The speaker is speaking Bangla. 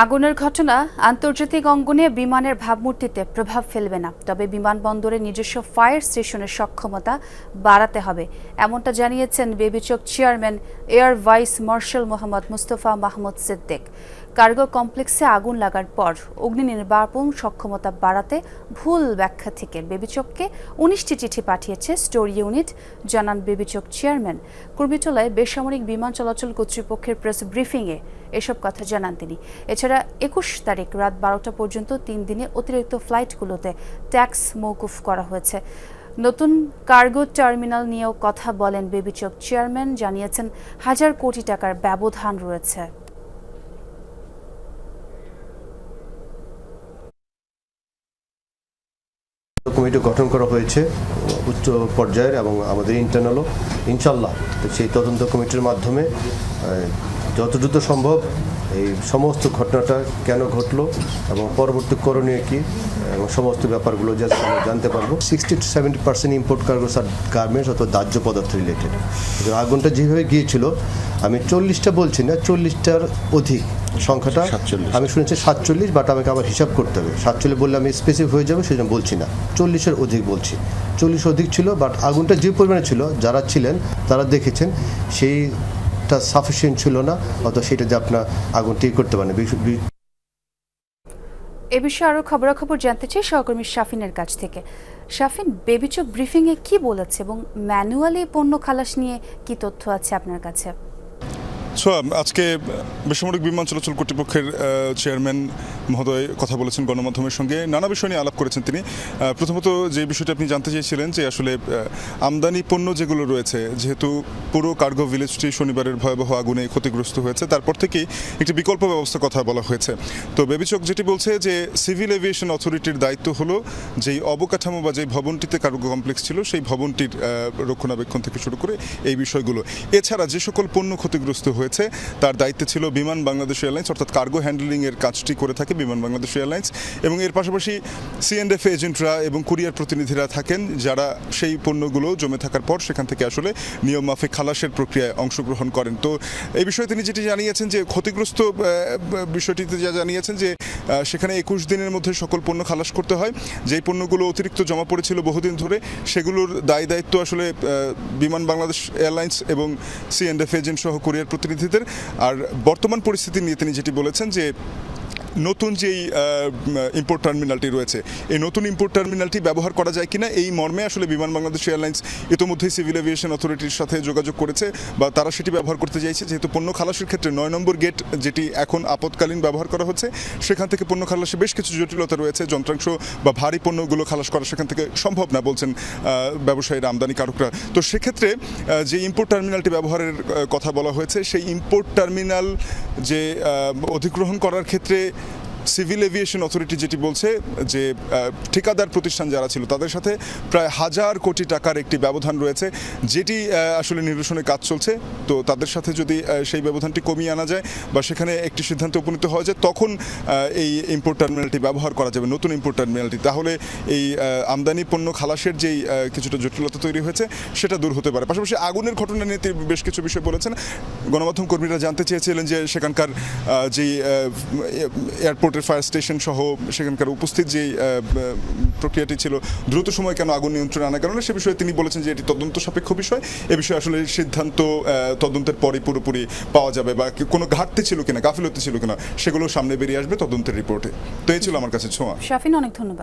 আগুনের ঘটনা আন্তর্জাতিক অঙ্গনে বিমানের ভাবমূর্তিতে প্রভাব ফেলবে না। তবে বিমানবন্দরের নিজস্ব ফায়ার স্টেশনের সক্ষমতা বাড়াতে হবে, এমনটা জানিয়েছেন বেবিচক chairman air vice marshal Mohammad Mustafa Mahmud Siddique. Cargo কমপ্লেক্সে আগুন লাগার পর অগ্নি নির্বাপন সক্ষমতা বাড়াতে ভুল ব্যাখ্যা থেকে বেবিচককে উনিশটি চিঠি পাঠিয়েছে স্টোর ইউনিট, জানান বেবিচক চেয়ারম্যান। কুর্মিটোলায় বেসামরিক বিমান চলাচল কর্তৃপক্ষের প্রেস ব্রিফিংয়ে এসব কথা জানান তিনি। এছাড়া একুশ তারিখ রাত বারোটা পর্যন্ত তিন দিনে অতিরিক্ত ফ্লাইটগুলোতে ট্যাক্স মৌকুফ করা হয়েছে। নতুন কার্গো টার্মিনাল নিয়েও কথা বলেন বেবিচক চেয়ারম্যান, জানিয়েছেন হাজার কোটি টাকার ব্যবধান রয়েছে। কমিটি গঠন করা হয়েছে, উচ্চ পর্যায়ের এবং আমাদের ইন্টারনালও ইনশাল্লাহ সেই তদন্ত কমিটির মাধ্যমে যত দ্রুত সম্ভব এই সমস্ত ঘটনাটা কেন ঘটলো এবং পরবর্তী করণীয় কি এবং সমস্ত ব্যাপারগুলো জাস্ট আমরা জানতে পারব। Sixty to seventy percent import cargos R garments অথবা দাহ্য পদার্থ রিলেটেড আগুনটা যেভাবে গিয়েছিল আমি চল্লিশটা বলছি না চল্লিশটার অধিক সংখ্যাটা সাতচল্লিশ। আমি শুনেছি সাতচল্লিশ বাট আমাকে আবার হিসাব করতে হবে। সাতচল্লিশ বললে আমি স্পেসিফিক হয়ে যাবে সেজন্য বলছি না। চল্লিশের অধিক বলছি। চল্লিশ অধিক ছিল বাট আগুনটা যে পরিমাণে ছিল যারা ছিলেন তারা দেখেছেন সেইটা সাফিসিয়েন্ট ছিল না অথবা সেটা যে আপনার আগুন ঠিক করতে পারেন। এ বিষয়ে আরও খবরাখবর জানতে চাই সহকর্মী শাফিনের কাছ থেকে। শাফিন বেবিচক ব্রিফিংয়ে কি বলেছে এবং ম্যানুয়ালি পণ্য খালাস নিয়ে কি তথ্য আছে আপনার কাছে? ছোয়া আজকে বেসামরিক বিমান চলাচল কর্তৃপক্ষের চেয়ারম্যান মহোদয় কথা বলেছেন গণমাধ্যমের সঙ্গে। নানা বিষয় নিয়ে আলাপ করেছেন তিনি। প্রথমত যে বিষয়টা আপনি জানতে চেয়েছিলেন যে আসলে আমদানি পণ্য যেগুলো রয়েছে, যেহেতু পুরো কার্গো ভিলেজটি শনিবারের ভয়াবহ আগুনে ক্ষতিগ্রস্ত হয়েছে, তারপর থেকেই একটি বিকল্প ব্যবস্থার কথা বলা হয়েছে। তো বেবিচক যেটি বলছে যে, সিভিল এভিয়েশন অথরিটির দায়িত্ব হলো যেই অবকাঠামো বা যেই ভবনটিতে কার্গো কমপ্লেক্স ছিল, সেই ভবনটির রক্ষণাবেক্ষণ থেকে শুরু করে এই বিষয়গুলো। এছাড়া যে সকল পণ্য ক্ষতিগ্রস্ত হয়েছে তার দায়িত্বে ছিল বিমান বাংলাদেশ এয়ারলাইন্স, অর্থাৎ কার্গো হ্যান্ডলিং এর কাজটি করে থাকে বিমান বাংলাদেশ এয়ারলাইন্স। এবং এর পাশাপাশি সিএনএফ এজেন্টরা এবং কুরিয়ার প্রতিনিধিরা থাকেন, যারা সেই পণ্যগুলো জমে থাকার পর সেখান থেকে আসলে নিয়ম মাফিক খালাসের প্রক্রিয়ায় অংশগ্রহণ করেন। তো এই বিষয়ে তিনি যেটি জানিয়েছেন যে, ক্ষতিগ্রস্ত বিষয়টিতে যা জানিয়েছেন যে সেখানে একুশ দিনের মধ্যে সকল পণ্য খালাস করতে হয়। যেই পণ্যগুলো অতিরিক্ত জমা পড়েছিল বহুদিন ধরে, সেগুলোর দায় দায়িত্ব আসলে বিমান বাংলাদেশ এয়ারলাইন্স এবং সিএনএফ এজেন্ট সহ কুরিয়ার প্রতিনিধিদের আর বর্তমান পরিস্থিতি নিয়ে তিনি যেটি বলেছেন যে নতুন যেই ইম্পোর্ট টার্মিনালটি রয়েছে এই নতুন ইম্পোর্ট টার্মিনালটি ব্যবহার করা যায় কিনা এই মর্মে আসলে বিমান বাংলাদেশ এয়ারলাইন্স ইতোমধ্যেই সিভিল এভিয়েশন অথরিটির সাথে যোগাযোগ করেছে বা তারা সেটি ব্যবহার করতে চাইছে। যেহেতু পণ্য খালাসের ক্ষেত্রে নয় নম্বর গেট যেটি এখন আপতকালীন ব্যবহার করা হচ্ছে সেখান থেকে পণ্য খালাসে বেশ কিছু জটিলতা রয়েছে। যন্ত্রাংশ বা ভারী পণ্যগুলো খালাস করা সেখান থেকে সম্ভব না বলছেন আহ, আমদানি কারকরা। তো সেক্ষেত্রে যে ইম্পোর্ট টার্মিনালটি ব্যবহারের কথা বলা হয়েছে সেই ইম্পোর্ট টার্মিনাল যে অধিগ্রহণ করার ক্ষেত্রে সিভিল এভিয়েশন অথরিটি যেটি বলছে যে ঠিকাদার প্রতিষ্ঠান যারা ছিল তাদের সাথে প্রায় হাজার কোটি টাকার একটি ব্যবধান রয়েছে যেটি আসলে নিরসনে কাজ চলছে। তো তাদের সাথে যদি সেই ব্যবধানটি কমিয়ে আনা যায় বা সেখানে একটি সিদ্ধান্তে উপনীত হওয়া যায় তখন এই ইম্পোর্ট টার্মিনালটি ব্যবহার করা যাবে নতুন ইম্পোর্ট টার্মিনালটি তাহলে এই আমদানি পণ্য খালাসের যেই কিছুটা জটিলতা তৈরি হয়েছে সেটা দূর হতে পারে। পাশাপাশি আগুনের ঘটনা নিয়ে তিনি বেশ কিছু বিষয় বলেছেন। গণমাধ্যম কর্মীরা জানতে চেয়েছিলেন যে সেখানকার আহ, যেই এয়ারপোর্টের ফায়ার স্টেশন সহ সেখানকার উপস্থিত যেই প্রক্রিয়াটি ছিল, দ্রুত সময় কেন আগুন নিয়ন্ত্রণে আনার কারণে সে বিষয়ে তিনি বলেছেন যে এটি তদন্ত সাপেক্ষ বিষয়। এ বিষয়ে আসলে সিদ্ধান্ত তদন্তের পরে পুরোপুরি পাওয়া যাবে বা কোনো ঘাটতি ছিল কিনা, গাফিলতি ছিল কিনা, সেগুলো সামনে বেরিয়ে আসবে তদন্তের রিপোর্টে। তো এই ছিল আমার কাছে ছোঁয়া। শাফিন, অনেক ধন্যবাদ।